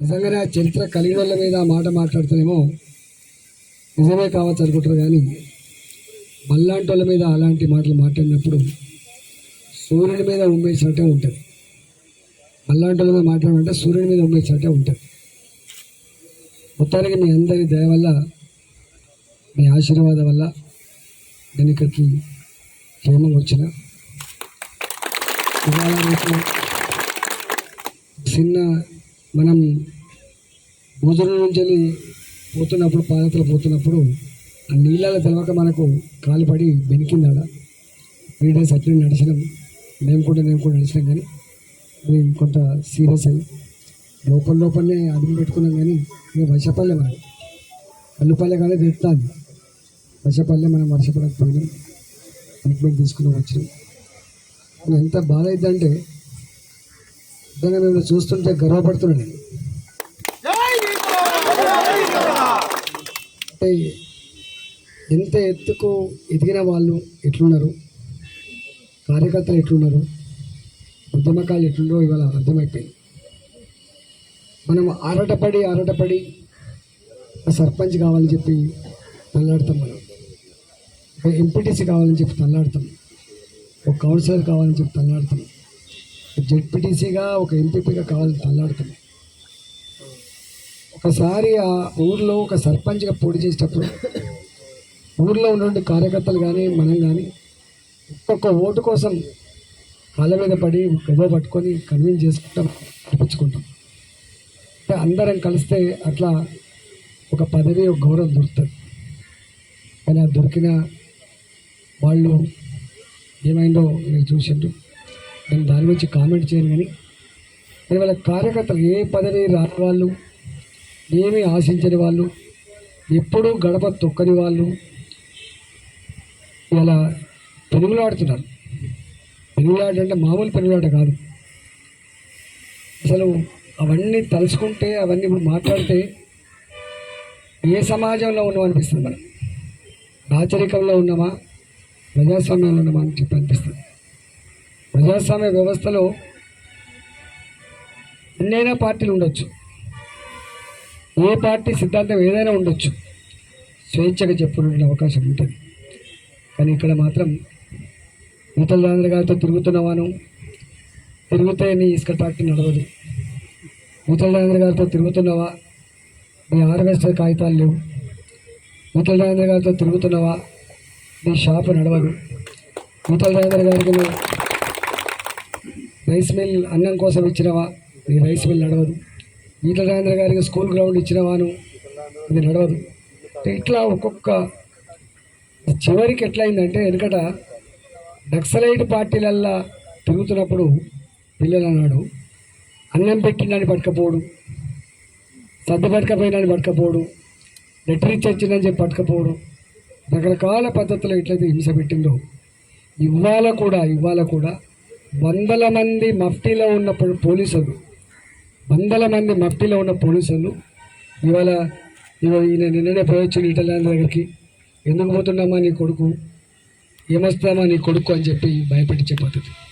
నిజంగానే ఆ చరిత్ర కలిగిన వాళ్ళ మీద ఆ మాట మాట్లాడుతూనేమో నిజమే కావచ్చు అనుకుంటారు కానీ మళ్ళాంటి వాళ్ళ మీద అలాంటి మాటలు మాట్లాడినప్పుడు సూర్యుని మీద ఉమ్మేసినట్టే ఉంటుంది. మళ్ళాంటి వాళ్ళ మీద మాట్లాడాలంటే సూర్యుని మీద ఉమ్మేసినట్టే ఉంటుంది. మొత్తానికి మీ అందరి దయ వల్ల మీ ఆశీర్వాదం వల్ల నేను ఇక్కడికి క్షేమంగా వచ్చిన చిన్న మనం భోజనం నుంచి వెళ్ళి పోతున్నప్పుడు పాదయాత్ర పోతున్నప్పుడు ఆ నీళ్ళలో తెలవక మనకు కాలు పడి బెనికిందాడ త్రీ డేస్ అట్లనే నడిచినాం. మేము కూడా నేను కూడా నడిచినాం కానీ అది కొంత సీరియస్ అయ్యి. లోపల లోపలనే అదుపు పెట్టుకున్నాం కానీ ఇక వర్షపల్లె మరి అల్లుపల్లె కానీ తెస్తాను వర్షపల్లె మనం వర్షపడకపోయినాం. ట్రీట్మెంట్ తీసుకుని వచ్చినాం. ఎంత బాధ అయిందంటే నిజంగా మేము చూస్తుంటే గర్వపడుతున్నాను నేను. అంటే ఎంత ఎత్తుకు ఎదిగిన వాళ్ళు ఎట్లున్నారు? కార్యకర్తలు ఎట్లున్నారు? ఉద్యమకాలు ఎట్లున్నారో ఇవాళ అర్థమైపోయింది. మనం ఆరాటపడి ఆరాటపడి ఒక సర్పంచ్ కావాలని చెప్పి తల్లాడతాం మనం. ఒక ఎంపీటీసీ కావాలని చెప్పి తల్లాడతాం. ఒక కౌన్సిలర్ కావాలని చెప్పి తల్లాడతాం. జెడ్పీటీసీగా ఒక ఎంపీపీగా కావాలని తల్లాడుతున్నాయి. ఒకసారి ఆ ఊర్లో ఒక సర్పంచ్గా పోటీ చేసేటప్పుడు ఊర్లో ఉన్నటువంటి కార్యకర్తలు కానీ మనం కానీ ఒక్కొక్క ఓటు కోసం కాళ్ళ మీద పడి గొడవ పట్టుకొని కన్విన్స్ చేసుకుంటాం నడిపించుకుంటాం. అంటే అందరం కలిస్తే అట్లా ఒక పదవి ఒక గౌరవం దొరుకుతుంది. కానీ దొరికిన వాళ్ళు ఏమైందో మీరు చూసిండ్రు. నేను దాని గురించి కామెంట్ చేయను కానీ కానీ వాళ్ళ కార్యకర్తలు ఏ పదవి రాని వాళ్ళు ఏమీ ఆశించని వాళ్ళు ఎప్పుడూ గడప తొక్కని వాళ్ళు ఇలా పెనుగులాడుతున్నారు పెనుగులాట అంటే మామూలు పెనుగులాట కాదు. అసలు అవన్నీ తలుచుకుంటే అవన్నీ ఇప్పుడు మాట్లాడితే ఏ సమాజంలో ఉన్నాం అనిపిస్తుంది మనం రాచరికంలో ఉన్నామా? ప్రజాస్వామ్యంలో ఉన్నామా అని చెప్పి అనిపిస్తుంది. ప్రజాస్వామ్య వ్యవస్థలో ఎన్నైనా పార్టీలు ఉండొచ్చు. ఏ పార్టీ సిద్ధాంతం ఏదైనా ఉండొచ్చు. స్వేచ్ఛగా చెప్పుకునే అవకాశం ఉంటుంది. కానీ ఇక్కడ మాత్రం ఈతల రాజేంద్ర గారితో తిరుగుతున్నవాను. తిరిగితే నీ ఇసుక ట్రాక్టర్ నడవదు. ఈతల రాజేంద్ర గారితో తిరుగుతున్నావా? నీ హార్వెస్టర్ కాగితాలు లేవు. ఈతల రాజేంద్ర గారితో తిరుగుతున్నావా? నీ షాపు నడవదు. ఈతల రాజేంద్ర గారికి నువ్వు రైస్ మిల్ అన్నం కోసం ఇచ్చినవా? నీ రైస్ మిల్ నడవదు. ఈటల రాజేంద్ర గారికి స్కూల్ గ్రౌండ్ ఇచ్చినవాను ఇది నడవదు. ఇట్లా ఒక్కొక్క చివరికి ఎట్లయిందంటే వెనుకట నక్సలైట్ పార్టీలల్లా తిరుగుతున్నప్పుడు పిల్లలు అన్నాడు అన్నం పెట్టిందని పట్టుకపోడు సర్ది పట్టుకపోయినని పట్టుకపోడు లెటర్ ఇచ్చొచ్చిందని చెప్పి పట్టుకపోడు. రకరకాల పద్ధతులు ఎట్లయితే హింస పెట్టిందో ఇవాళ కూడా ఇవాళ కూడా వందల మంది మఫ్టీలో ఉన్న పోలీసులు. వందల మంది మఫ్టీలో ఉన్న పోలీసులు. ఇవాళ ఈయన నిన్ననే పోయొచ్చు ఈటలాంటి దగ్గరికి. ఎందుకు పోతున్నామా నీ కొడుకు? ఏమొస్తామా నీ కొడుకు అని చెప్పి భయపెట్టించే పద్ధతి.